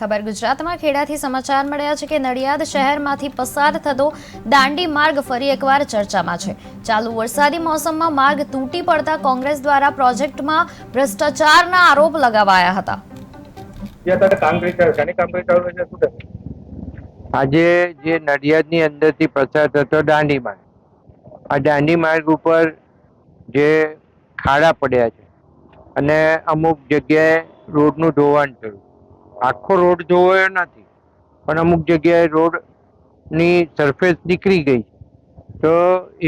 ખબર ગુજરાતમાં ખેડાથી સમાચાર મળ્યા છે કે નડિયાદ શહેરમાંથી પસાર થતો દાંડી માર્ગ ફરી એકવાર ચર્ચામાં છે. ચાલુ વરસાદી મોસમમાં માર્ગ તૂટી પડતા કોંગ્રેસ દ્વારા પ્રોજેક્ટમાં ભ્રષ્ટાચારના આરોપ લગાવાયા હતા. આજે જે નડિયાદની અંદરથી પસાર થતો દાંડી માર્ગ આ દાંડી માર્ગ ઉપર જે ખાડા પડ્યા છે અને અમુક જગ્યાએ રોડનું ધોવાણ થયું. આખો રોડ ધોવાયો નથી પણ અમુક જગ્યાએ રોડની સરફેસ નીકળી ગઈ. તો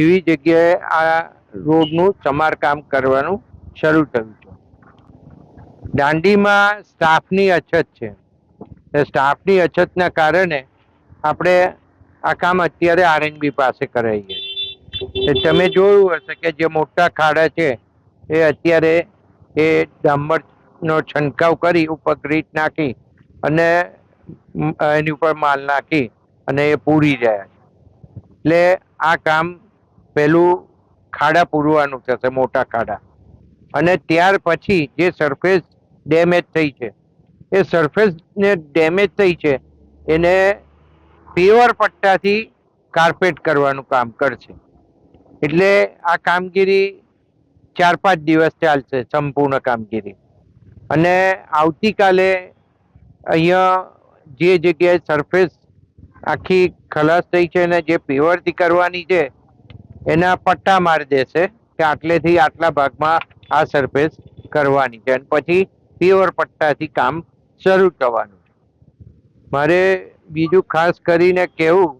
એવી જગ્યાએ આ રોડનું સમારકામ કરવાનું શરૂ થયું છે. દાંડીમાં સ્ટાફની અછત છે. એ સ્ટાફની અછતના કારણે આપણે આ કામ અત્યારે આરએનબી પાસે કરાવીએ તમે જોયું હશે કે જે મોટા ખાડા છે, એ અત્યારે એ ડામરનો છંટકાવ કરી ઉપર ગ્રીટ નાખી અને એની ઉપર માલ નાખી અને એ પૂરી જાય. એટલે આ કામ પહેલું ખાડા પૂરવાનું થશે, મોટા ખાડા. અને ત્યાર પછી જે સરફેસ ડેમેજ થઈ છે, એ સરફેસને ડેમેજ થઈ છે, એને પેવર પટ્ટાથી કાર્પેટ કરવાનું કામ કરશે. એટલે આ કામગીરી ચાર પાંચ દિવસ ચાલશે, સંપૂર્ણ કામગીરી. અને આવતીકાલે અહીંયા જે જગ્યાએ સરફેસ આખી ખલાસ થઈ છે અને જે પીવરતી કરવાની છે, એના પટ્ટા મારી દેશે કે આટલેથી આટલા ભાગમાં આ સરફેસ કરવાની છે. અને પછી પીવર પટ્ટાથી કામ શરૂ થવાનું છે. મારે બીજું ખાસ કરીને કહેવું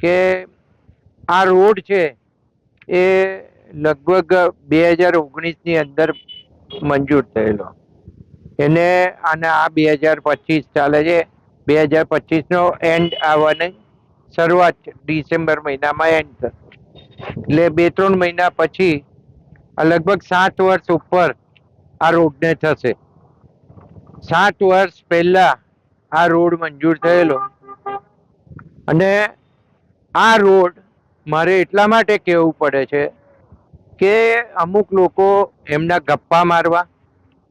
કે આ રોડ છે એ લગભગ બે હજાર ઓગણીસની અંદર મંજૂર થયેલો. એને અને આ બે હજાર પચીસ ચાલે છે. બે હજાર પચીસનો એન્ડ આવવાની શરૂઆત. ડિસેમ્બર મહિનામાં એન્ડ થશે. એટલે બે ત્રણ મહિના પછી લગભગ સાત વર્ષ ઉપર આ રોડને થશે. સાત વર્ષ પહેલા આ રોડ મંજૂર થયેલો. અને આ રોડ મારે એટલા માટે કહેવું પડે છે કે અમુક લોકો એમના ગપ્પા મારવા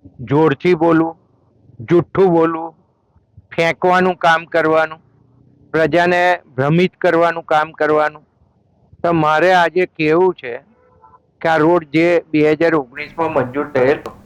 જોરથી બોલવું, જુઠ્ઠું બોલવું, ફેંકવાનું કામ કરવાનું, પ્રજાને ભ્રમિત કરવાનું કામ કરવાનું. તો મારે આજે કહેવું છે કે આ રોડ જે બે હજાર ઓગણીસમાં મંજૂર થયેલો